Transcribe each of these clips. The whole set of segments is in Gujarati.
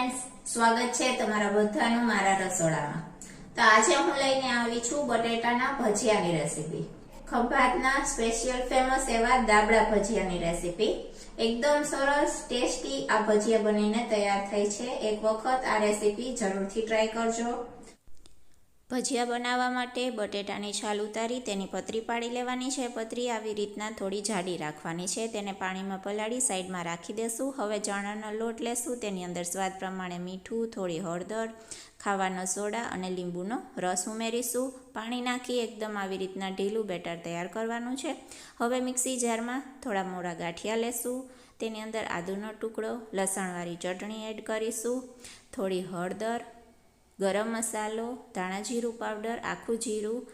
ફ્રેન્ડ્સ સ્વાગત છે તમારા બધાનું મારા રસોડામાં. તો આજે હું લઈને આવી છું બટેટાના ભજીયાની રેસીપી. ખંભાતના સ્પેશિયલ ફેમસ એવા દાબડા ભજીયાની રેસીપી. એકદમ સરસ, ટેસ્ટી આ ભજીયા બનીને તૈયાર થઈ છે. એક વખત આ રેસીપી જરૂરથી ટ્રાય કરજો. ભજીયા બનાવવા માટે બટેટાની છાલ ઉતારી તેની પતરી પાડી લેવાની છે. પતરી આવી રીતના થોડી જાડી રાખવાની છે. તેને પાણીમાં પલાળી સાઈડમાં રાખી દેશું. હવે ચણાનો લોટ લેશું. તેની અંદર સ્વાદ પ્રમાણે મીઠું, થોડી હળદર, ખાવાનો સોડા અને લીંબુનો રસ ઉમેરીશું. પાણી નાખી એકદમ આવી રીતના ઢીલું બેટર તૈયાર કરવાનું છે. હવે મિક્સી જારમાં થોડા મોડા ગાંઠિયા લેશું. તેની અંદર આદુનો ટુકડો, લસણવાળી ચટણી એડ કરીશું. થોડી હળદર ગરમ મસાલો, ધાણા જીરું પાવડર, આખું જીરું,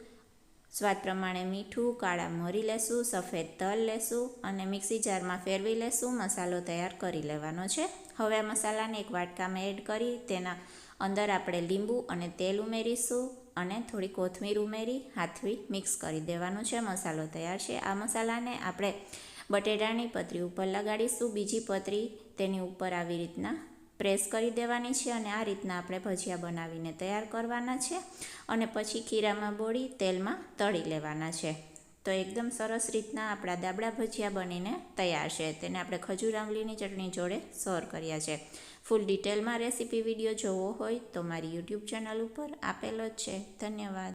સ્વાદ પ્રમાણે મીઠું, કાળા મરી લેશું સફેદ તલ લેશું અને મિક્સી જારમાં ફેરવી લેશું મસાલો તૈયાર કરી લેવાનો છે. હવે આ મસાલાને એક વાટકામાં એડ કરી તેના અંદર આપણે લીંબુ અને તેલ ઉમેરીશું અને થોડી કોથમીર ઉમેરી હાથવી મિક્સ કરી દેવાનું છે. મસાલો તૈયાર છે. આ મસાલાને આપણે બટેટાની પતરી ઉપર લગાડીશું. બીજી પતરી તેની ઉપર આવી રીતના પ્રેસ કરી દેવાની છે અને આ રીતના આપણે ભજીયા બનાવીને તૈયાર કરવાના છે અને પછી ખીરામાં બોળી તેલમાં તળી લેવાના છે. તો એકદમ સરસ રીતના આપણા દાબડા ભજીયા બનીને તૈયાર છે. તેને આપણે ખજૂર આંબલીની ચટણી જોડે સર્વ કર્યા છે. ફૂલ ડિટેલમાં રેસીપી વીડિયો જોવો હોય તો મારી યુટ્યુબ ચેનલ ઉપર આપેલો જ છે. ધન્યવાદ.